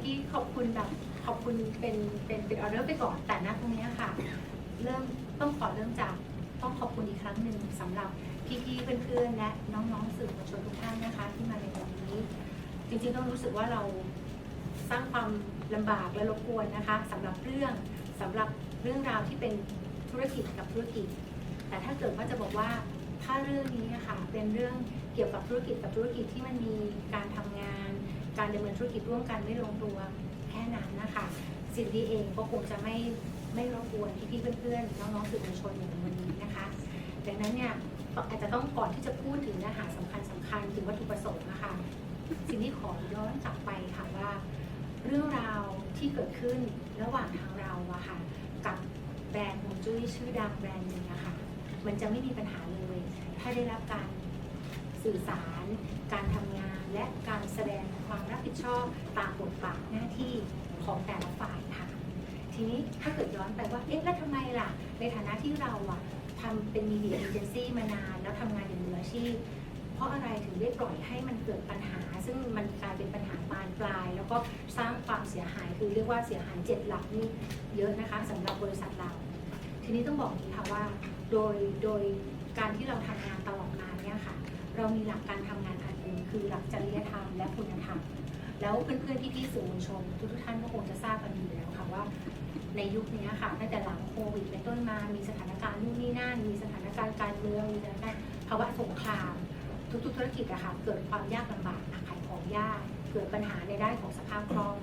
ื่อกี้ขอบคุณแบบขอบคุณเป็นเป็นเป็นออเดอร์ไปก่อนแต่ณตรงนี้ค่ะ เริ่มต้องขอเริ่มจากต้องขอบคุณอีกครั้งหนึ่งสำหรับพี่ๆเพื่อนๆและน้องๆสื่อมวลชนทุกท่านนะคะ ที่มาในวันนี้ จริงๆต้องรู้สึกว่าเราสร้างความลำบากและรบกวนนะคะสำหรับเรื่องสำหรับเรื่องราวที่เป็นธุรกิจกับธุรกิจ แต่ถ้าเกิดว่าจะบอกว่าถ้าเรื่องนี้นะคะเป็นเรื่องเกี่ยวกับธุรกิจกับธุรกิจที่มันมีการทำงาน การดำเนินธุรกิจร่วมกันไม่ลงตัวแค่นั้นนะคะซินดีเองก็คงจะไม่ไม่รบกวนพี่ๆเพื่อนๆน้องๆสื่อมวลชนอย่างวันนี้นะคะดังนั้นเนี่ยอาจจะต้องก่อนที่จะพูดถึงเนื้อหาสำคัญสำคัญถึงวัตถุประสงค์นะคะซินดี้ขอย้อนกลับไปค่ะว่า เรื่องราวที่เกิดขึ้นระหว่างทางเราอะค่ะกับแบรนด์ฮวงจุ้ยชื่อดังแบรนด์หนึ่งอะค่ะมันจะไม่มีปัญหาเลย ถ้าได้รับการ สื่อสาร การทำงาน และการแสดงความรับผิดชอบตามบทบาทหน้าที่ของแต่ละฝ่ายค่ะ ทีนี้ถ้าเกิดย้อนไปว่า เอ๊ะ แล้วทำไมล่ะ ในฐานะที่เราอะทำเป็นมีเดียเอเจนซี่มานาน แล้วทำงานอย่างมืออาชีพ เพราะอะไรถึงได้ปล่อยให้มันเกิดปัญหา ซึ่งมันกลายเป็นปัญหาบานปลาย แล้วก็สร้างความเสียหาย คือเรียกว่าเสียหายเจ็ดหลักนี่เยอะนะคะสำหรับบริษัทเรา ทีนี้ต้องบอกนี้ค่ะว่า โดย โดยการที่เราทำงานตลอด เรามีหลักการทำงานอันหนึ่งคือหลักจริยธรรมและคุณธรรม แล้วเพื่อนๆพี่ๆสื่อมวลชน ทุกท่านก็คงจะทราบกันอยู่แล้วค่ะว่า ในยุคนี้ค่ะตั้งแต่หลังโควิดเป็นต้นมามีสถานการณ์นู่นนี่นั่น มีสถานการณ์การเมืองมีสถานการณ์ภาวะสงคราม ทุกๆธุรกิจอะค่ะเกิดความยากลำบากขายของยาก เกิดปัญหาในด้านของสภาพคล่อง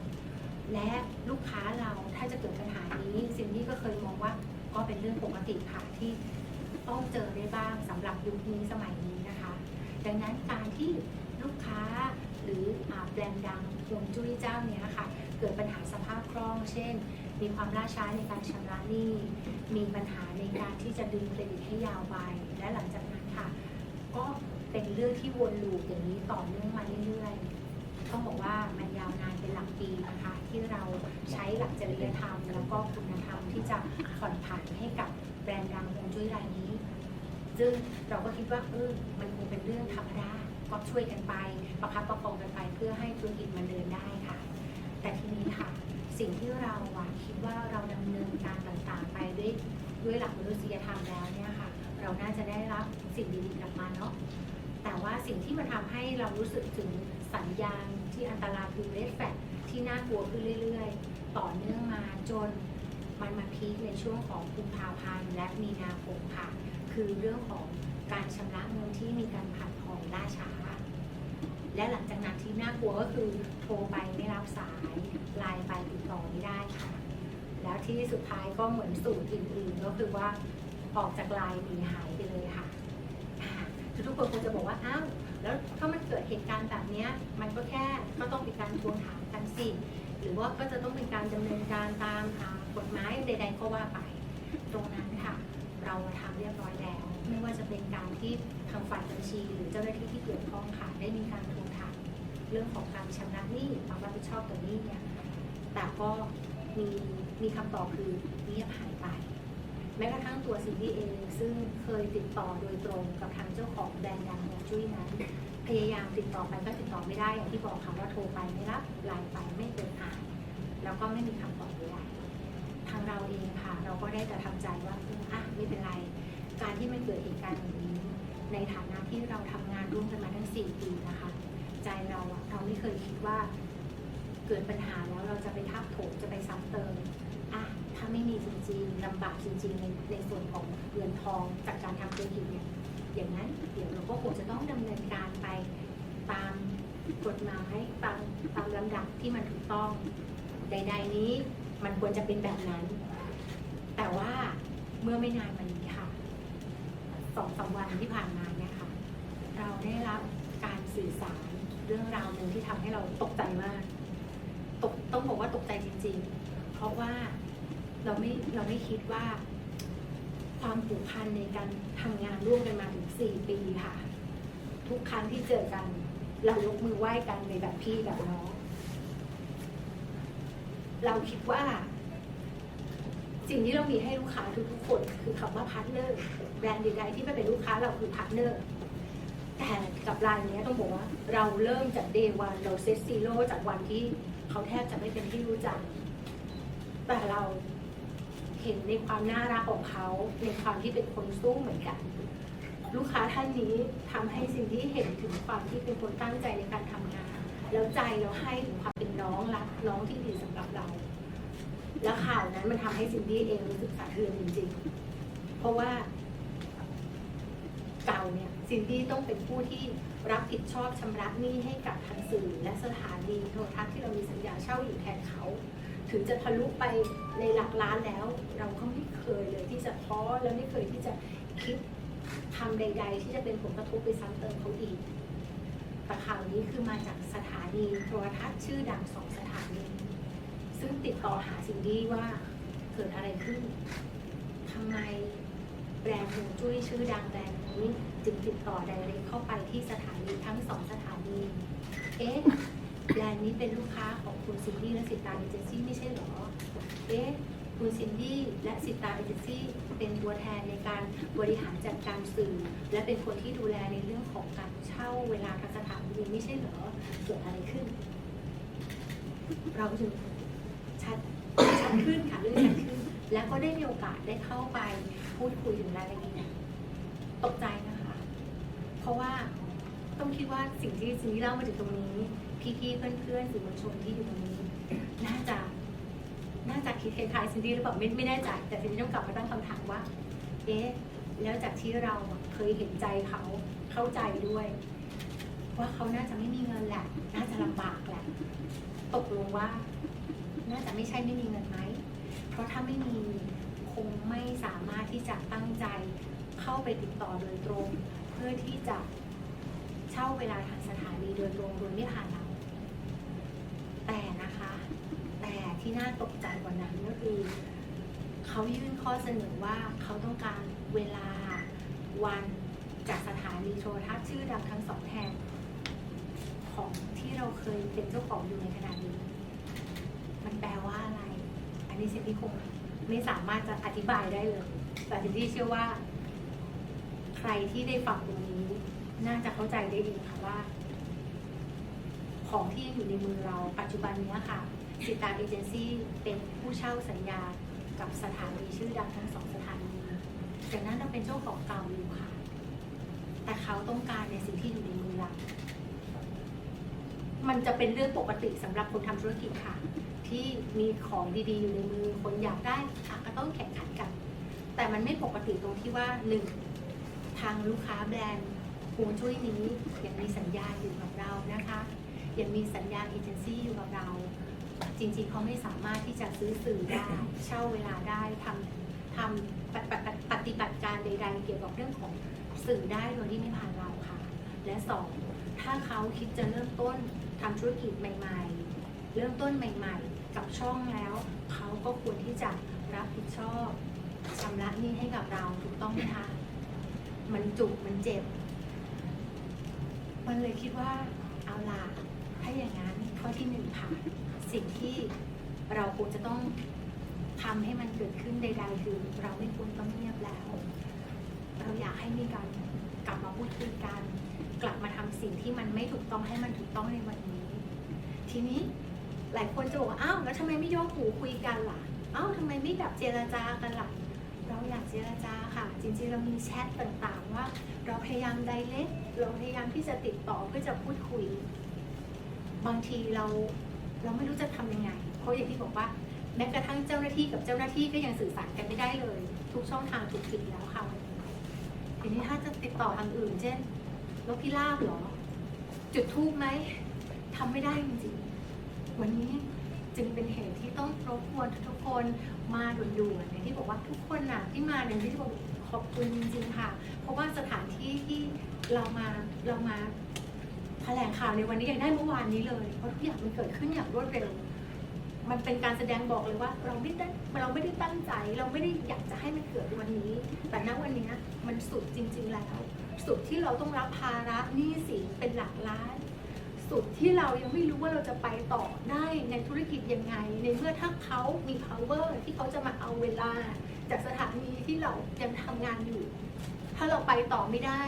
และลูกค้าเราถ้าจะเกิดปัญหานี้ซินดี้ก็เคยมองว่าก็เป็นเรื่องปกติค่ะที่ต้องเจอได้บ้างสำหรับยุคนี้สมัยนี้ ดังนั้นการที่ลูกค้าหรือแบรนด์ดังฮวงจุ้ยเจ้าเนี้ยค่ะเกิดปัญหาสภาพคล่อง เช่น มีความล่าช้าในการชำระหนี้ มีปัญหาในการที่จะดึงเครดิตให้ยาวไป และหลังจากนั้นค่ะ ก็เป็นเรื่องที่วนลูปอย่างนี้ต่อเนื่องมาเรื่อยๆ ต้องบอกว่ามันยาวนานเป็นหลักปีนะคะ ที่เราใช้หลักจริยธรรม แล้วก็คุณธรรมที่จะผ่อนผันให้กับแบรนด์ดังฮวงจุ้ยรายนี้ ซึ่งเราก็คิดว่าเออมันคงเป็นเรื่องธรรมดาก็ช่วยกันไป ประคับประคองกันไปเพื่อให้ธุรกิจมันเดินได้ค่ะ แต่ทีนี้ค่ะ สิ่งที่เราอะคิดว่าเราดำเนินการต่างๆ ไปด้วยด้วยหลักมนุษยธรรมแล้วเนี่ยค่ะ เราน่าจะได้รับสิ่งดีๆกลับมาเนาะแต่ว่าสิ่งที่มันทำให้เรารู้สึกถึงสัญญาณที่อันตรายคือเรดแฟกที่น่ากลัวขึ้นเรื่อยๆ ต่อเนื่องมาจนมันมาพีคในช่วงของกุมภาพันธ์และมีนาคมค่ะ คือเรื่องของการชำระเงินที่มีการผัดผ่อนล่าช้า และหลังจากนั้นที่น่ากลัวก็คือโทรไปไม่รับสายไลน์ไปติดต่อไม่ได้ค่ะ แล้วที่สุดท้ายก็เหมือนสูตรอื่นๆ ก็คือว่าออกจากไลน์หนีหายไปเลยค่ะ ทุกคนคงจะบอกว่าอ้าวแล้วถ้ามันเกิดเหตุการณ์แบบนี้มันก็แค่ก็ต้องมีการทวงถามกันสิหรือว่าก็จะต้องเป็นการดำเนินการตามกฎหมายใด ๆ ก็ว่าไป ตรงนั้น เราทำเรียบร้อยแล้ว ไม่ว่าจะเป็นการที่ทางฝ่ายบัญชี หรือเจ้าหน้าที่ที่เกี่ยวข้องค่ะได้มีการทวงถามเรื่องของการชำระหนี้ความรับผิดชอบตัวนี้เนี่ยแต่ก็มีมีคำตอบคือเงียบหายไป แม้กระทั่งตัวซีดีเองซึ่งเคยติดต่อโดยตรงกับทางเจ้าของแบรนด์ดังฮวงจุ้ยนั้น พยายามติดต่อไปก็ติดต่อไม่ได้อย่างที่บอกค่ะว่าโทรไปไม่รับไลน์ไปไม่เปิดอ่านแล้วก็ไม่มีคำตอบางเราเองค่ะ เราก็ได้แต่ทำใจว่าอะไม่เป็นไร การที่มันเกิดเหตุการณ์อย่างนี้ ในฐานะที่เราทำงานร่วมกันมาทั้ง 4 ปีนะคะ ใจเราเราไม่เคยคิดว่า เกิดปัญหาแล้วเราจะไปทับถมจะไปซ้ำเติมอะถ้าไม่มีจริงๆลำบากจริง ๆ ในในส่วนของเงินทองจากการทำธุรกิจเนี่ยอย่างนั้นเดี๋ยวเราก็คงจะต้องดำเนินการไปตามกฎหมายตามตามลำดับที่มันถูกต้องใด ๆ นี้ มันควรจะเป็นแบบนั้น แต่ว่าเมื่อไม่นานมานี้ค่ะสองสามวันที่ผ่านมาเนี่ยค่ะ เราได้รับการสื่อสารเรื่องราวหนึ่งที่ทำให้เราตกใจมากตกต้องบอกว่าตกใจจริง ๆ เพราะว่าเราไม่เราไม่คิดว่า ความผูกพันในการทำงานร่วมกันมาถึง4ปีค่ะ ทุกครั้งที่เจอกัน เรายกมือไหว้กันในแบบพี่แบบน้อง เราคิดว่า สิ่งที่เรามีให้ลูกค้าทุกๆคน คือคำว่าพาร์ทเนอร์แบรนด์ใดๆที่ไม่เป็นลูกค้าเราคือพาร์ทเนอร์แต่กับรายนี้ต้องบอกว่า เราเริ่มจากเดย์วันเราเซตซีโร่จากวันที่เขาแทบจะไม่เป็นที่รู้จัก แต่เราเห็นในความน่ารักของเขาในความที่เป็นคนสู้เหมือนกัน ลูกค้าท่านนี้ทำให้สิ่งที่เห็นถึงความที่เป็นคนตั้งใจในการทำงาน แล้วใจเราให้ถึงความ น้องรักน้องที่ดีสำหรับเรา แล้วข่าวนั้นมันทำให้ซินดี้เองรู้สึกสะเทือนจริง ๆ เพราะว่าเก่าเนี่ยซินดี้ต้องเป็นผู้ที่รับผิดชอบชำระหนี้ให้กับทางสื่อและสถานีโทรทัศน์ที่เรามีสัญญาเช่าอยู่แทนเขา ถึงจะทะลุไปในหลักล้านแล้ว เราก็ไม่เคยเลยที่จะท้อและไม่เคยที่จะคิดทำใด ๆ ที่จะเป็นผลกระทบไปซ้ำเติมเขาอีก แต่ข่าวนี้คือมาจากสถานีโทรทัศน์ชื่อดังสองสถานี ซึ่งติดต่อหาซินดี้ว่าเกิดอะไรขึ้นทำไมแบรนด์ฮวงจุ้ยชื่อดังแบรนด์นี้ จึงติดต่อไดเรกเข้าไปที่สถานีทั้งสองสถานี เอ๊ะแบรนด์นี้เป็นลูกค้าของคุณซินดี้และสิตาเอเจนซี่ไม่ใช่หรอ เอ๊ะ คุณซินดี้และสิตาเอเจนซี่เป็นตัวแทนในการบริหารจัดการสื่อ และเป็นคนที่ดูแลในเรื่องของการเช่าเวลาทางสถานีไม่ใช่เหรอเกิดอะไรขึ้น เราจึงชัดชัดขึ้นค่ะเรื่องชัดขึ้น แล้วก็ได้มีโอกาสได้เข้าไปพูดคุยถึงรายละเอียดตกใจนะคะ เพราะว่าต้องคิดว่าสิ่งที่สิ่งที่เล่ามาถึงตรงนี้ พี่ๆเพื่อนๆสื่อมวลชนที่อยู่ตรงนี้ น่าจะ น่าจะคิดคล้ายๆซินดี้หรือเปล่าไม่ไม่แน่ใจแต่ซินดี้ต้องกลับมาตั้งคำถามว่า เอ๊ะแล้วจากที่เราเคยเห็นใจเขาเข้าใจด้วย ว่าเขาน่าจะไม่มีเงินแหละ น่าจะลำบากแหละตกลงว่า น่าจะไม่ใช่ไม่มีเงินไหมเพราะถ้าไม่มีคงไม่สามารถที่จะตั้งใจเข้าไปติดต่อโดยตรง เพื่อที่จะเช่าเวลาทางสถานีโดยตรงโดยไม่ผ่านเรา แต่นะคะ แต่ ที่น่าตกใจกว่านั้นก็คือเขายื่นข้อเสนอว่าเขาต้องการเวลาวันจากสถานีโทรทัศน์ชื่อดังทั้งสองแห่งของที่เราเคยเป็นเจ้าของอยู่ในขณะนี้ มันแปลว่าอะไร อันนี้ซินดี้คงไม่สามารถจะอธิบายได้เลย แต่ซินดี้เชื่อว่า ใครที่ได้ฟังตรงนี้ น่าจะเข้าใจได้ดีค่ะว่า ของที่ยังอยู่ในมือเราปัจจุบันนี้ค่ะ สิตาเอเจนซี่เป็นผู้เช่าสัญญากับสถานีชื่อดังทั้งสองสถานีจากนั้นเราเป็นเจ้าของเก่าอยู่ค่ะ แต่เขาต้องการในสิ่งที่อยู่ในมือเรามันจะเป็นเรื่องปกติสำหรับคนทำธุรกิจค่ะ ที่มีของดีๆ อยู่ในมือคนอยากได้ก็ต้องแข่งขันกัน แต่มันไม่ปกติตรงที่ว่าหนึ่งทางลูกค้าแบรนด์ฮวงจุ้ยนี้ยังมีสัญญาอยู่กับเรานะคะยังมีสัญญาเอเจนซี่อยู่กับเรา จริงๆเขาไม่สามารถที่จะซื้อสื่อได้ เช่าเวลาได้ทำทำปฏิบัติปฏิบัติการใด ๆ เกี่ยวกับเรื่องของสื่อได้โดยที่ไม่ผ่านเราค่ะ และสองถ้าเขาคิดจะเริ่มต้นทำธุรกิจใหม่ ๆ เริ่มต้นใหม่ ๆ กับช่องแล้ว เขาก็ควรที่จะรับผิดชอบชำระหนี้ให้กับเราถูกต้องไหมคะมันจุกมันเจ็บ มันเลยคิดว่าเอาล่ะถ้าอย่างนั้นข้อที่หนึ่งค่ะ สิ่งที่เราควรจะต้องทำให้มันเกิดขึ้นใดๆคือเราไม่ควรต้องเงียบแล้ว เราอยากให้มีการกลับมาพูดคุยกันกลับมาทำสิ่งที่มันไม่ถูกต้องให้มันถูกต้องในวันนี้ ทีนี้หลายคนจะบอกว่าอ้าวแล้วทำไมไม่ยกหูคุยกันล่ะอ้าวทำไมไม่แบบเจรจากันล่ะเราอยากเจรจาค่ะ จริงๆเรามีแชทต่างๆว่า เราพยายามไดเ c กเราพยายามที่จะติดต่อเพื่อจะพูดคุย บางทีเรา เราไม่รู้จะทำยังไง เพราะอย่างที่บอกว่าแม้กระทั่งเจ้าหน้าที่กับเจ้าหน้าที่ก็ยังสื่อสารกันไม่ได้เลย ทุกช่องทางถูกปิดแล้วค่ะทีนี้ถ้าจะติดต่อทางอื่น เช่นนกพิราบหรอ จุดทูบไหมทำไม่ได้จริงๆวันนี้จึงเป็นเหตุที่ต้องรบกวนทุกคนมาด่วนๆอย่างที่บอกว่าทุกคนน่ะที่มาเนี่ยที่บอกขอบคุณจริงๆค่ะ เพราะว่าสถานที่ที่เรามาเรามา ถลงข่าวในวันนี้ยังได้เมื่อวานนี้เลย เพราะทุกอย่างมันเกิดขึ้นอย่างรวดเร็ว มันเป็นการแสดงบอกเลยว่า เราไม่ได้เราไม่ได้ตั้งใจ เราไม่ได้อยากจะให้มันเกิดวันนี้ แต่ณวันนี้มันสุดจริง ๆ แล้ว สุดที่เราต้องรับภาระหนี้สินเป็นหลักล้าน สุดที่เรายังไม่รู้ว่าเราจะไปต่อได้ในธุรกิจยังไง ในเมื่อถ้าเขามี power ที่เขาจะมาเอาเวลา จากสถานีที่เรายังทำงานอยู่ ถ้าเราไปต่อไม่ได้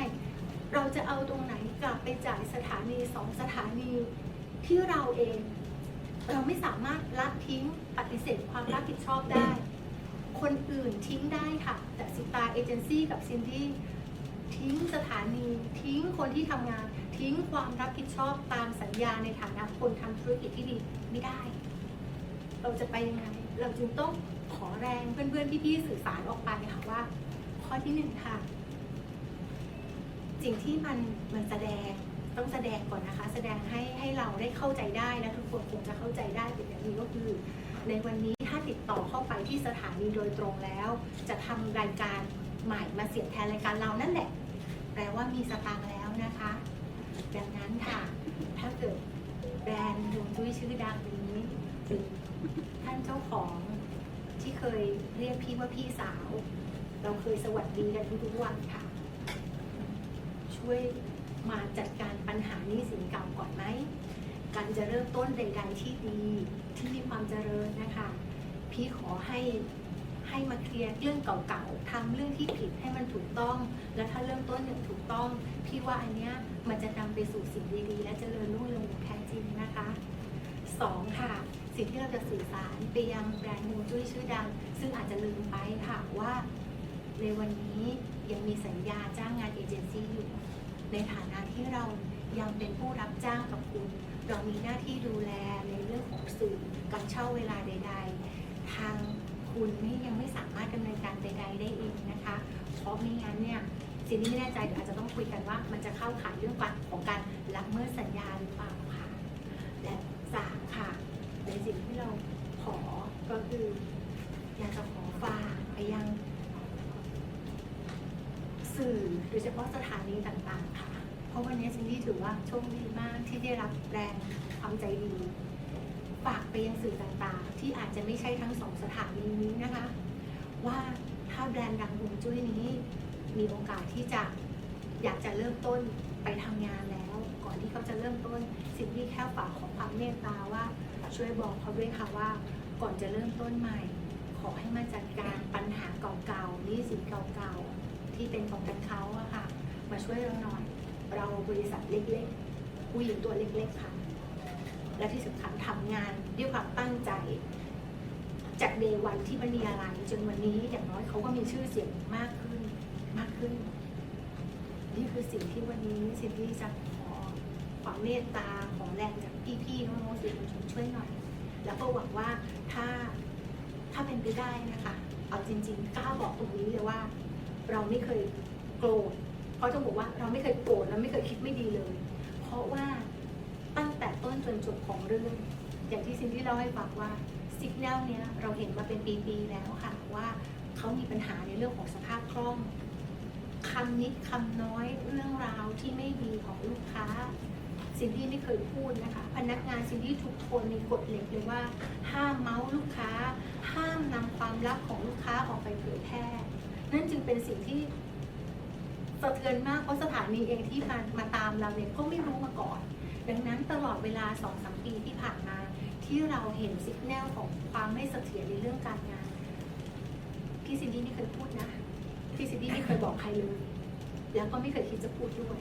เราจะเอาตรงไหนกลับไปจ่ายสถานีสองสถานีที่เราเอง เราไม่สามารถละทิ้งปฏิเสธความรับผิดชอบได้ คนอื่นทิ้งได้ค่ะ แต่สิตาเอเจนซี่กับซินดี้ทิ้งสถานีทิ้งคนที่ทำงาน ทิ้งความรับผิดชอบตามสัญญาในฐานะคนทำธุรกิจที่ดีไม่ได้ เราจะไปยังไงเราจึงต้องขอแรงเพื่อนๆพี่ๆสื่อสารออกไปค่ะว่า ข้อที่หนึ่งค่ะ สิ่งที่มันมันแสดงต้องแสดงก่อนนะคะ แสดงให้ให้เราได้เข้าใจได้และทุกคนคงจะเข้าใจได้เป็นอย่างนี้ก็คือ ในวันนี้ถ้าติดต่อเข้าไปที่สถานีโดยตรงแล้ว จะทำรายการใหม่มาเสียบแทนรายการเรานั่นแหละแปลว่ามีสตางค์แล้วนะคะดังนั้นค่ะ ถ้าเกิดแบรนด์ดวงจุ้ยชื่อดังนี้หรือท่านเจ้าของที่เคยเรียกพี่ว่าพี่สาว เราเคยสวัสดีกันทุกๆวันค่ะ ช่วยมาจัดการปัญหานี้สินเก่าก่อนไหม การจะเริ่มต้นใดๆที่ดีที่มีความเจริญนะคะ พี่ขอให้ให้มาเคลียร์เรื่องเก่าๆทำเรื่องที่ผิดให้มันถูกต้อง แล้วถ้าเริ่มต้นอย่างถูกต้อง พี่ว่าอันเนี้ยมันจะนำไปสู่สิ่งดีๆ และเจริญรุ่งเรืองอย่างแท้จริงนะคะสองค่ะ สิ่งที่เราจะสื่อสารไปยังแบรนด์มูจุ้ยชื่อดัง ซึ่งอาจจะลืมไปค่ะว่า ในวันนี้ยังมีสัญญาจ้างงานเอเจนซี่อยู่ ในฐานะที่เรายังเป็นผู้รับจ้างกับคุณ เรามีหน้าที่ดูแลในเรื่องของสื่อการเช่าเวลาใด ๆ ทางคุณนี่ยังไม่สามารถดำเนินการใด ๆ ได้เองนะคะ เพราะไม่งั้นเนี่ยสิ่งที่ไม่แน่ใจเดี๋ยวอาจจะต้องคุยกันว่า มันจะเข้าข่ายเรื่องของการละเมิดสัญญาหรือเปล่าค่ะ และสามค่ะในสิ่งที่เราขอก็คืออยากจะขอฝากไปยัง สื่อโดยเฉพาะสถานีต่างๆค่ะ เพราะวันนี้ซินดี้ถือว่าโชคดีมากที่ได้รับแรงความใจดีฝากไปยังสื่อต่างๆ ที่อาจจะไม่ใช่ทั้งสองสถานีนี้นะคะ ว่าถ้าแบรนด์ดังฮวงจุ้ยนี้ มีโอกาสที่จะอยากจะเริ่มต้นไปทำงานแล้ว ก่อนที่เขาจะเริ่มต้น สิ่งที่แค่ฝากขอความเมตตาว่า ช่วยบอกเขาด้วยค่ะว่า ก่อนจะเริ่มต้นใหม่ ขอให้มาจัดการปัญหาเก่าๆนี้สินเก่าๆ ที่เป็นของกันเขาอะค่ะ มาช่วยเราหน่อย เราบริษัทเล็กๆผู้หญิงตัวเล็กๆค่ะ และที่สำคัญทำงานด้วยความตั้งใจ จากเดวันที่มันมีอะไรจนวันนี้อย่างน้อยเขาก็มีชื่อเสียงมากขึ้นมากขึ้น นี่คือสิ่งที่วันนี้ซินดี้จะขอความเมตตาขอแรงจากพี่ๆน้องๆสื่อมวลชนช่วยหน่อย แล้วก็หวังว่าถ้าถ้าเป็นไปได้นะคะ เอาจริงๆกล้าบอกตรงนี้เลยว่า เราไม่เคยโกรธเพราะจะบอกว่าเราไม่เคยโกรธและไม่เคยคิดไม่ดีเลย เพราะว่าตั้งแต่ต้นจนจบของเรื่อง อย่างที่ซินที่เล่าให้ฟังว่าสิกแนลเนี้ยเราเห็นมาเป็นปีๆแล้วค่ะว่าเขามีปัญหาในเรื่องของสภาพคล่องคำนิดคำน้อยเรื่องราวที่ไม่ดีของลูกค้าซินดี้ไม่เคยพูดนะคะ พนักงานซินดี้ทุกคนมีกฎเหล็กเลยว่า ห้ามเมาส์ลูกค้า ห้ามนำความลับของลูกค้าออกไปเผยแพร่ นั่นจึงเป็นสิ่งที่สะเทือนมากเพราะสถานีเองที่มามาตามเราเนี่ยก็ไม่รู้มาก่อน ดังนั้นตลอดเวลาสองสามปีที่ผ่านมา ที่เราเห็นสิกแนลของความไม่เสถียรในเรื่องการงานพี่ซินดี้ไม่เคยพูดนะพี่ซินดี้ไม่เคยบอกใครเลยแล้วก็ไม่เคยคิดจะพูดด้วย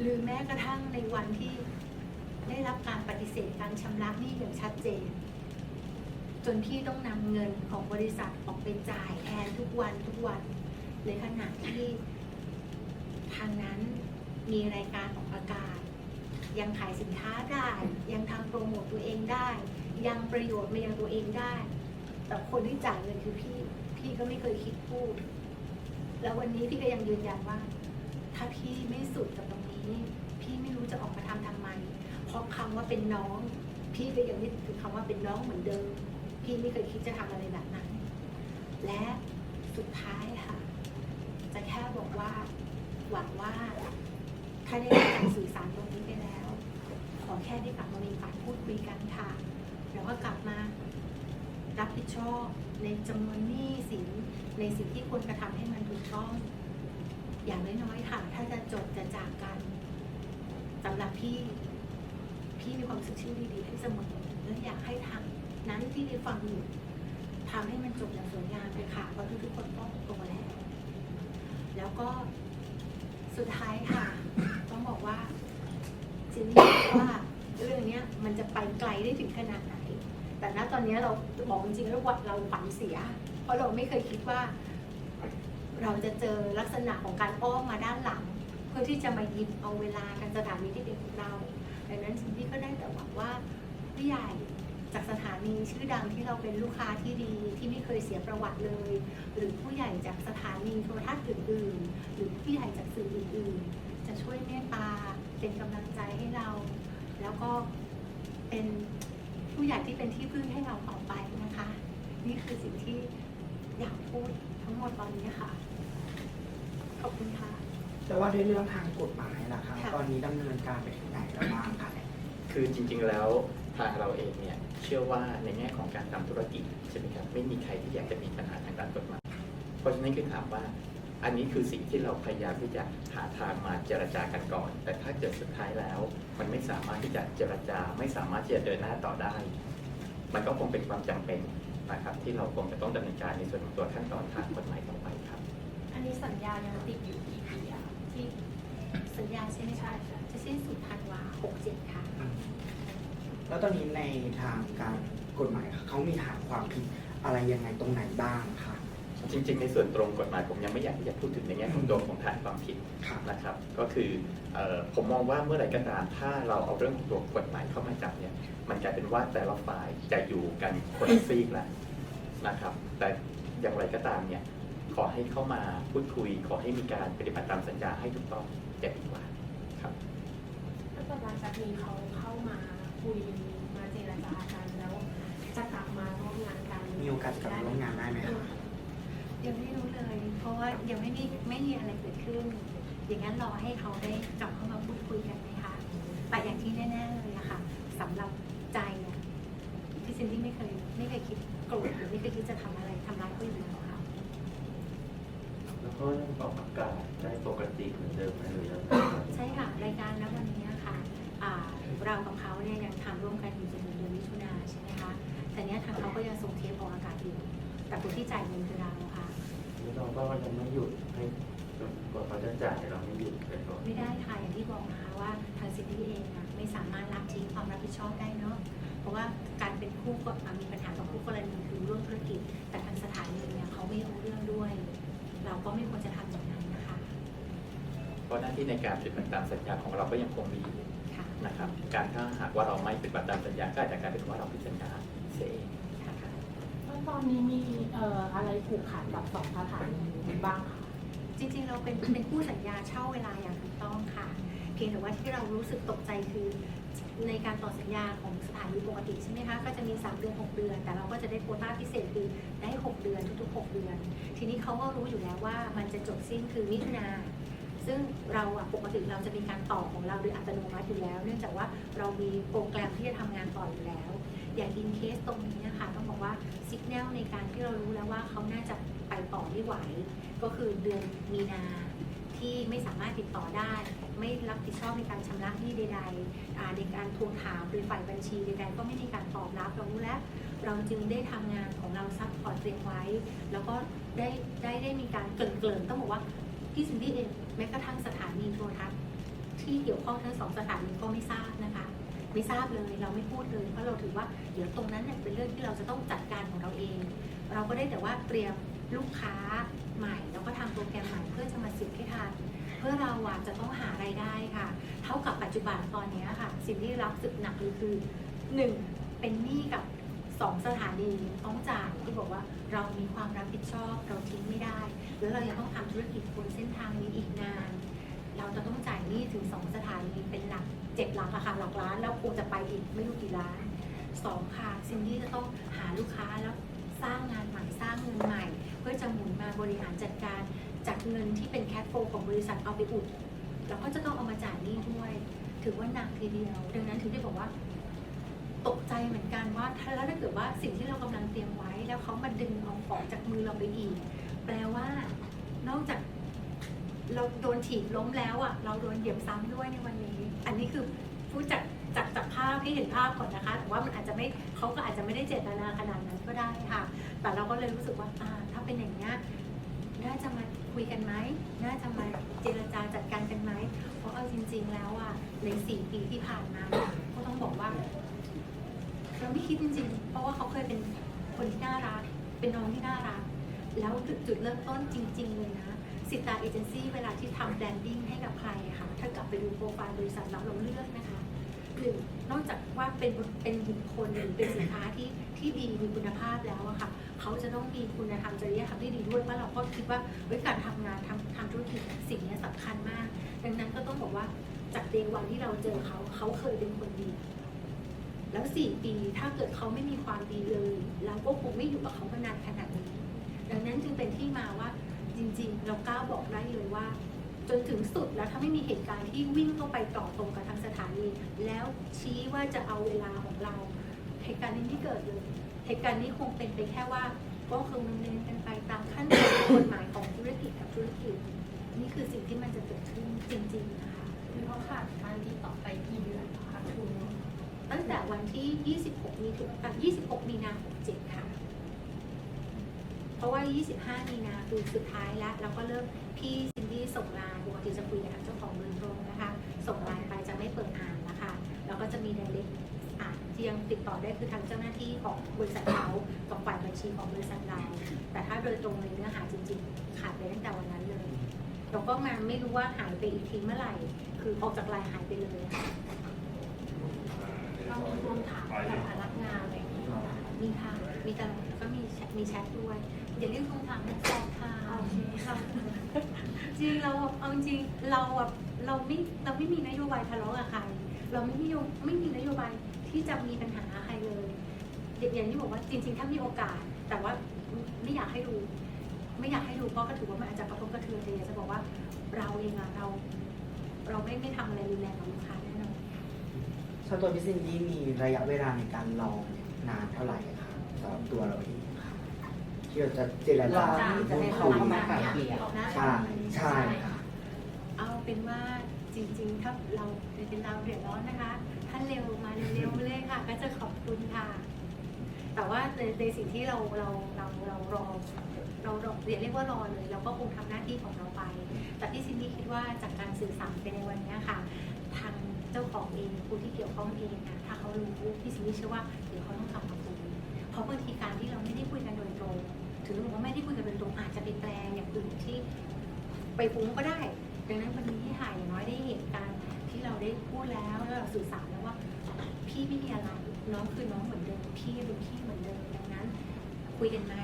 หรือแม้กระทั่งในวันที่ได้รับการปฏิเสธการชำระหนี้อย่างชัดเจน จนพี่ต้องนำเงินของบริษัทออกไปจ่ายแทนทุกวันทุกวันในขณะที่ทางนั้นมีรายการออกอากาศ ยังขายสินค้าได้ ยังทำโปรโมตตัวเองได้ ยังประโยชน์มายังตัวเองได้ แต่คนที่จ่ายเงินคือพี่ พี่ก็ไม่เคยคิดพูด แล้ววันนี้พี่ก็ยังยืนยันว่า ถ้าพี่ไม่สุดกับตรงนี้ พี่ไม่รู้จะออกมาทำทำไมเพราะคำว่าเป็นน้อง พี่ก็ยังนึกถึงคำว่าเป็นน้องเหมือนเดิม พี่ไม่เคยคิดจะทำอะไรแบบนั้น และสุดท้ายค่ะ จะแค่บอกว่า หวังว่า ถ้าได้รับการสื่อสารตรงนี้ไปแล้ว ขอแค่ได้กลับมามีการพูดคุยกันค่ะ แล้วก็กลับมารับผิดชอบในจำนวนหนี้สินในสิ่งที่ควรกระทำให้มันถูกต้อง อย่างน้อยๆค่ะ ถ้าจะจบจะจากกันสำหรับพี่ พี่มีความสึกชื่อดีๆให้เสมอและอยากให้ทาง นั้นที่ได้ฟังอยู่ทำให้มันจบอย่างสวยงามเลยค่ะเพราะทุกๆคนต้องโตแล้วแล้วก็สุดท้ายค่ะ ต้องบอกว่าจินนี่ว่าเรื่องนี้มันจะไปไกลได้ถึงขนาดไหน แต่ณตอนนี้เราบอกจริงๆแล้วว่าเราฝันเสีย เพราะเราไม่เคยคิดว่า เราจะเจอลักษณะของการอ้อมมาด้านหลัง เพื่อที่จะมายิบเอาเวลาการสถานีที่เป็นของเราดังนั้นสิ่งที่ก็ได้แต่หวังว่าผู้ใหญ่ จากสถานีชื่อดังที่เราเป็นลูกค้าที่ดีที่ไม่เคยเสียประวัติเลย หรือผู้ใหญ่จากสถานีโทรทัศน์อื่นๆ หรือผู้ใหญ่จากสื่ออื่นๆ จะช่วยเมตตาเป็นกำลังใจให้เรา แล้วก็เป็นผู้ใหญ่ที่เป็นที่พึ่งให้เราต่อไปนะคะ นี่คือสิ่งที่อยากพูดทั้งหมดตอนนี้ค่ะ ขอบคุณค่ะแต่ว่าในเรื่องทางกฎหมายนะครับค่ะตอนนี้ดำเนินการไปถึงไหนแล้วบ้างคะคือจริงๆแล้ว ทางเราเองเนี่ยเชื่อว่าในแง่ของการทำธุรกิจใช่ไหมครับไม่มีใครที่อยากจะมีปัญหาทางด้านกฎหมายเพราะฉะนั้นคือถามว่า อันนี้คือสิ่งที่เราพยายามที่จะหาทางมาเจรจากันก่อน แต่ถ้าเกิดสุดท้ายแล้ว มันไม่สามารถที่จะเจรจา ไม่สามารถที่จะเดินหน้าต่อได้ มันก็คงเป็นความจำเป็นนะครับที่เราคงจะต้องดำเนินการในส่วนของตัวขั้นตอนทางกฎหมายต่อไปครับ อันนี้สัญญายังติดอยู่กี่ปีอะที่สัญญาใช่ไหมคะจะสิ้นสุดธันวา67ค่ะ แล้วตอนนี้ในทางการกฎหมายเขามีฐานความผิดอะไรยังไงตรงไหนบ้างคะจริง ๆ ในส่วนตรงกฎหมายผมยังไม่อยากที่จะพูดถึงในแง่ของตัวของฐานความผิดค่ะนะครับ ก็คือเอ่อผมมองว่าเมื่อไหร่ก็ตามถ้าเราเอาเรื่องของตัวกฎหมายเข้ามาจับเนี่ยมันกลายเป็นว่าแต่ละฝ่ายจะอยู่กันคนละซีกแล้วนะครับ แต่อย่างไรก็ตามเนี่ยขอให้เข้ามาพูดคุย ขอให้มีการปฏิบัติตามสัญญาให้ถูกต้องจะดีกว่าครับถ้าเกิดหลังจากนี้เขาเข้ามา คุยมาเจรจากันแล้วจะกลับมาร่วมงานกันมีโอกาสกลับมาร่วมงานได้ไหมคะยังไม่รู้เลย เพราะว่ายังไม่มีไม่มีอะไรเกิดขึ้น อย่างนั้นรอให้เขาได้กลับเข้ามาพูดคุยกันไหมคะแต่อย่างที่แน่ๆเลยอะค่ะสำหรับใจอะพี่ซินดี้ไม่เคยไม่เคยคิดโกรธหรือไม่เคยคิดจะทำอะไรทำร้ายเขาอยู่แล้วค่ะ แล้วก็ยังออกอากาศได้ปกติเหมือนเดิมไหมหรือยังไง ใช่ค่ะรายการณวันนี้ค่ะอ่าเรากับเขาเนี่ยยังทำ ร่วมกันอยู่จนถึงเดือนมิถุนาใช่ไหมคะ แต่เนี้ยทางเขาก็ยังส่งเทปออกอากาศอยู่ แต่คนที่จ่ายเงินคือเราค่ะ แล้วเราก็ยังไม่หยุดให้จนกว่าเขาจะจ่ายเราไม่หยุดไปก่อนไม่ได้ค่ะอย่างที่บอกนะคะว่าทางซิตี้เองอะไม่สามารถรับทิ้งความรับผิดชอบได้เนาะ เพราะว่าการเป็นคู่ก็อะมีปัญหากับคู่กรณีคือร่วมธุรกิจ แต่ทางสถานีเนี่ยเขาไม่รู้เรื่องด้วย เราก็ไม่ควรจะทำอย่างนั้นนะคะ เพราะหน้าที่ในการปฏิบัติตามสัญญาของเราก็ยังคงมีอยู่ค่ะ นะครับ การถ้าหากว่าเราไม่ปฏิบัติตามสัญญาก็อาจจะกลายเป็นว่าเราผิดสัญญาเสียเองค่ะแล้วตอนนี้มีเอ่ออะไรผูกขาดกับสองสถานีนี้บ้างคะจริงๆเราเป็นเป็นคู่สัญญาเช่าเวลาอย่างถูกต้องค่ะ เพียงแต่ว่าที่เรารู้สึกตกใจคือในการต่อสัญญาของสถานีปกติใช่ไหมคะ ก็จะมี 3 เดือน 6 เดือน แต่เราก็จะได้โควต้าพิเศษคือได้ 6 เดือนทุกๆ 6 เดือน ทีนี้เขาก็รู้อยู่แล้วว่ามันจะจบสิ้นคือมิถุนา ซึ่งเราอะปกติเราจะมีการต่อของเราโดยอัตโนมัติอยู่แล้ว เนื่องจากว่าเรามีโปรแกรมที่จะทำงานต่ออยู่แล้ว อย่างอินเคสตรงนี้นะคะต้องบอกว่าสัญญาณในการที่เรารู้แล้วว่าเขาน่าจะไปต่อไม่ไหว ก็คือเดือนมีนาที่ไม่สามารถติดต่อได้ ไม่รับผิดชอบในการชำระหนี้ใดๆในการทวงถามโดยฝ่ายบัญชีใดๆก็ไม่มีการตอบรับเรารู้แล้ว เราจึงได้ทำงานของเราซัพพอร์ตเตรียมไว้ แล้วก็ได้ได้ได้มีการเกริ่นๆต้องบอกว่า ที่ซินดี้เองแม้กระทั่งสถานีโทรทัศน์ที่เกี่ยวข้องทั้งสองสถานีก็ไม่ทราบนะคะ ไม่ทราบเลยเราไม่พูดเลยเพราะเราถือว่าเดี๋ยวตรงนั้นเนี่ยเป็นเรื่องที่เราจะต้องจัดการของเราเอง เราก็ได้แต่ว่าเตรียมลูกค้าใหม่ แล้วก็ทำโปรแกรมใหม่เพื่อจะมาสิบให้ทันเพื่อเราอะจะต้องหารายได้ค่ะ เท่ากับปัจจุบันตอนนี้ค่ะ สิ่งที่รับสึกหนักเลยคือหนึ่งเป็นหนี้กับสองสถานีต้องจ่ายที่บอกว่าเรามีความรับผิดชอบเราทิ้งไม่ได้ แล้วเรายังต้องทำธุรกิจบนเส้นทางนี้อีกนาน เราจะต้องจ่ายหนี้ถึงสองสถานีเป็นหลักเจ็ดหลักอะค่ะหลักล้าน แล้วคงจะไปอีกไม่รู้กี่ล้านสองค่ะซินดี้จะต้องหาลูกค้าแล้วสร้างงานใหม่สร้างเงินใหม่ เพื่อจะหมุนมาบริหารจัดการจากเงินที่เป็นแคชโฟของบริษัทเอาไปอุดแล้วก็จะต้องเอามาจ่ายหนี้ด้วย ถือว่าหนักทีเดียว ดังนั้นถึงได้บอกว่า ตกใจเหมือนกันว่าถ้าแล้วถ้าเกิดว่าสิ่งที่เรากำลังเตรียมไว้ แล้วเขามาดึงเอาของจากมือเราไปอีก แปลว่านอกจากเราโดนถีบล้มแล้วอะ เราโดนเหยียบซ้ำด้วยในวันนี้ อันนี้คือพูดจากจากจากภาพที่เห็นภาพก่อนนะคะ แต่ว่ามันอาจจะไม่เขาก็อาจจะไม่ได้เจตนาขนาดนั้นก็ได้ค่ะ แต่เราก็เลยรู้สึกว่าอ่าถ้าเป็นอย่างนี้น่าจะมาคุยกันไหมน่าจะมาเจรจาจัดการกันไหม เพราะเอาจริง ๆ แล้วอะในสี่ปีที่ผ่านมาเนี่ยก็ต้องบอกว่าเราไม่คิดจริง ๆ เพราะว่าเขาเคยเป็นคนที่น่ารัก เป็นน้องที่น่ารัก แล้วจุดจุดเริ่มต้นจริง ๆ เลยนะสิตาเอเจนซี่เวลาที่ทำแบรนดิ้งให้กับใครค่ะถ้ากลับไปดูโปรไฟล์บริษัทเราเราเลือกนะคะหนึ่งนอกจากว่าเป็นเป็นบุคคลหรือเป็นสินค้าที่ที่ดีมีคุณภาพแล้วอะค่ะเขาจะต้องมีคุณธรรมจริยธรรมที่ดีด้วยเพราะเราก็คิดว่าเฮ้ยการทำงานทำทำธุรกิจสิ่งนี้สำคัญมาก ดังนั้นก็ต้องบอกว่าจากเดวันที่เราเจอเขาเขาเคยเป็นคนดี แล้วสี่ปีถ้าเกิดเขาไม่มีความดีเลย เราก็คงไม่อยู่กับเขามานานขนาดนี้ ดังนั้นจึงเป็นที่มาว่าจริงๆ เรากล้าบอกได้เลยว่า จนถึงสุดแล้วถ้าไม่มีเหตุการณ์ที่วิ่งเข้าไปต่อตรงกับทางสถานี แล้วชี้ว่าจะเอาเวลาของเรา เหตุการณ์นี้ไม่เกิดเลยเหตุการณ์นี้คงเป็นไปแค่ว่าก็คือดำเนินกันไปตามขั้นตอนกฎหมายของธุรกิจกับธุรกิจ นี่คือสิ่งที่มันจะเกิดขึ้นจริง ๆ นะคะคือเขาขาดการติดต่อไปกี่เดือนคะทุนตั้งแต่วันที่ 26 มีถึงอะ26 มีนา67ค่ะเพ ราะว่า 25 มีนาคือสุดท้ายแล้วแล้วก็เริ่มพี่ซินดี้ส่งไลน์ปกติจะคุยกับเจ้าของเบอร์โทรนะคะ ส่งไลน์ไปจะไม่เปิดอ่านนะคะแล้วก็จะมี direct อ่านที่ยังติดต่อได้คือทางเจ้าหน้าที่ของบริษัทเขากับฝ่ายบัญชีของบริษัทเราแต่ถ้าโดยตรงในเนื้อหาจริง ๆ ขาดไปตั้งแต่วันนั้นเลยเราก็มาไม่รู้ว่าหายไปอีกทีเมื่อไหร่ คือออกจากไลน์หายไปเลยค่ะเรามีทวงถามกับพนักงานอะไรอย่างนี้มีค่ะมีตลอดแล้วก็มีมีแชทด้วย อย่าเรียกคำถามนะแชทค่ะโอเคค่ะจริงเราเอาจริงเราแบบเราไม่เราไม่มีนโยบายทะเลาะกับใครเราไม่มีโยไม่มีนโยบายที่จะมีปัญหาใครเลยอย่างที่บอกว่าจริง ๆ ถ้ามีโอกาส แต่ว่าไม่อยากให้ดูไม่อยากให้ดูเพราะก็ถือว่ามันอาจจะกระทบกระเทือนแต่อยากจะบอกว่าเราเองอะเรา เราไม่ไม่ทำอะไรรุนแรงกับลูกค้าแน่นอนสำหรับตัวพี่ซินดี้มีระยะเวลาในการรอนานเท่าไหร่คะสำหรับตัวเราเอง ที่เราจะเจรรจาอที่จะให้เขาเข้ามาไกล่เกลี่ยใช่ใช่ค่ะเอาเป็นว่าจริงๆ ถ้าเราเป็นเราเดือดร้อนนะคะ ถ้าเร็วมาเร็วๆเลยค่ะ ก็จะขอบคุณค่ะ แต่ว่าในในสิ่งที่เราเราเราเรารอเราเราเรียนเรียกว่ารอเลยเราก็คงทำหน้าที่ของเราไป แต่ที่ซินดี้คิดว่าจากการสื่อสารไปในวันนี้ค่ะ ทางเจ้าของเองผู้ที่เกี่ยวข้องเองนะถ้าเขารู้พี่ซินดี้เชื่อว่าเดี๋ยวเขาต้องกลับมาคุยเพราะบางทีการที่เราไม่ได้คุยกันโดยตรง ถึงบอกว่าไม่ได้คุยกันโดยตรงอาจจะไปแปลงอย่างอื่นที่ ไปฟุ้งก็ได้ ดังนั้นวันนี้ที่ถ่ายอย่างน้อยได้เห็นการที่เราได้พูดแล้วแล้วเราสื่อสารแล้วว่า พี่ไม่มีอะไรน้องคือน้องเหมือนเดิมพี่เป็นพี่เหมือนเดิมดังนั้น คุยกันไหม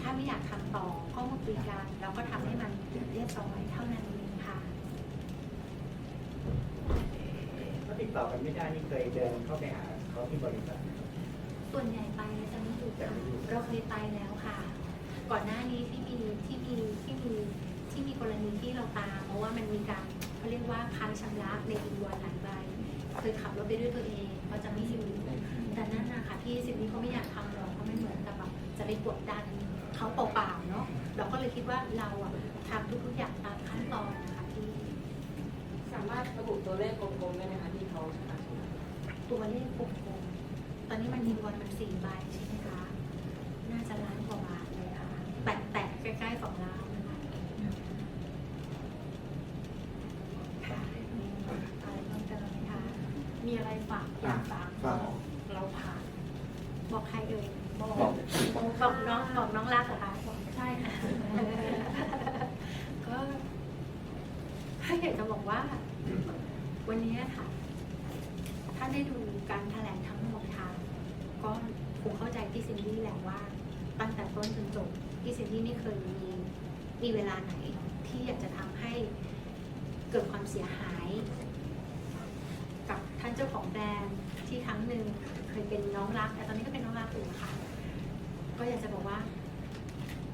ถ้าไม่อยากทำต่อก็มาคุยกันแล้วก็ทำให้มันเรียบร้อยเท่านั้นเองค่ะถ้าติดต่อกันไม่ได้นี่เคยเดินเข้าไปหาเขาที่บริษัทไหมครับส่วนใหญ่ไปแล้วจะไม่อยู่ค่ะเราเคยไปแล้วค่ะ ก่อนหน้านี้ที่มีที่มีที่มีที่มีกรณีที่เราตามเพราะว่ามันมีการเขาเรียกว่าค้างชำระในอินวันหลายใบเคยขับรถไปด้วยตัวเองเขาจะไม่อยู่แต่นั่นนะคะที่สิ่งนี้เขาไม่อยากทำหรอกเพราะมันเหมือนกับแบบจะไปกดดันเขาเปล่าๆเนาะเราก็เลยคิดว่าเราอะทำทุกๆอย่างตามขั้นตอนนะคะที่สามารถระบุตัวเลขกลมๆได้ไหมคะที่เขาชนะตัวเลขกลมๆตอนนี้มันมีวันมันสี่ใบใช่ไหมคะน่าจะล้านกว่าบาทเลยค่ะแตะ แตะใกล้สองล้านนะคะค่ะมีอะไรเพิ่มเติมไหมคะ มีอะไรฝากอยากฝากบอกเราผ่าน บอกใครเอ่ยบอกบอกบอกน้องบอกน้องรักเหรอคะใช่ค่ะ ก็ถ้าอยากจะบอกว่า วันนี้ค่ะ ถ้าได้ดูการแถลงทั้งหมดค่ะ ก็คงเข้าใจพี่ซินดี้แหละว่า ตั้งแต่ต้นจนจบ พี่เซนดี้ไม่เคยมีมีเวลาไหนที่อยากจะทำให้เกิดความเสียหาย กับท่านเจ้าของแบรนด์ที่ครั้งหนึ่งเคยเป็นน้องรัก แต่ตอนนี้ก็เป็นน้องรักอยู่ค่ะ ก็อยากจะบอกว่า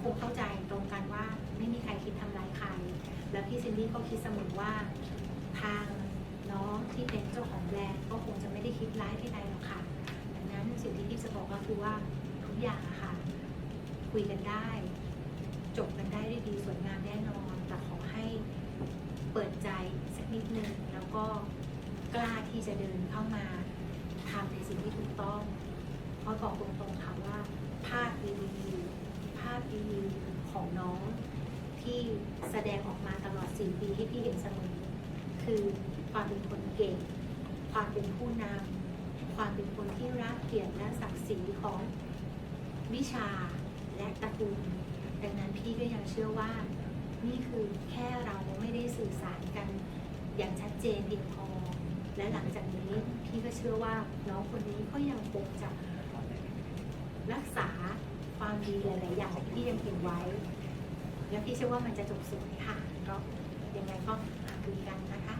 คงเข้าใจตรงกันว่าไม่มีใครคิดทำร้ายใคร แล้วพี่ซินดี้ก็คิดเสมอว่าทางน้องที่เป็นเจ้าของแบรนด์ก็คงจะไม่ได้คิดร้ายที่ใดหรอกค่ะ ดังนั้นสิ่งที่พี่จะบอกก็คือว่าทุกอย่างอะค่ะ คุยกันได้ จบกันได้ด้วยดีสวยงามแน่นอน แต่ขอให้เปิดใจสักนิดนึงแล้วก็กล้าที่จะเดินเข้ามาทำในสิ่งที่ถูกต้อง เพราะบอกตรงๆค่ะว่าภาพดีๆภาพดีๆของน้องที่แสดงออกมาตลอด 4 ปีที่พี่เห็นเสมอคือความเป็นคนเก่ง ความเป็นผู้นำความเป็นคนที่รักเกียรติและศักดิ์ศรีของวิชา และตระกูลดังนั้นพี่ก็ยังเชื่อว่า นี่คือแค่เราไม่ได้สื่อสารกันอย่างชัดเจนเพียงพอ และหลังจากนี้พี่ก็เชื่อว่าน้องคนนี้ก็ยังคงจะรักษาความดีหลาย ๆ อย่างที่ยังเก็บไว้ และพี่เชื่อว่ามันจะจบสวยค่ะก็ยังไงก็หาคุยกันนะคะ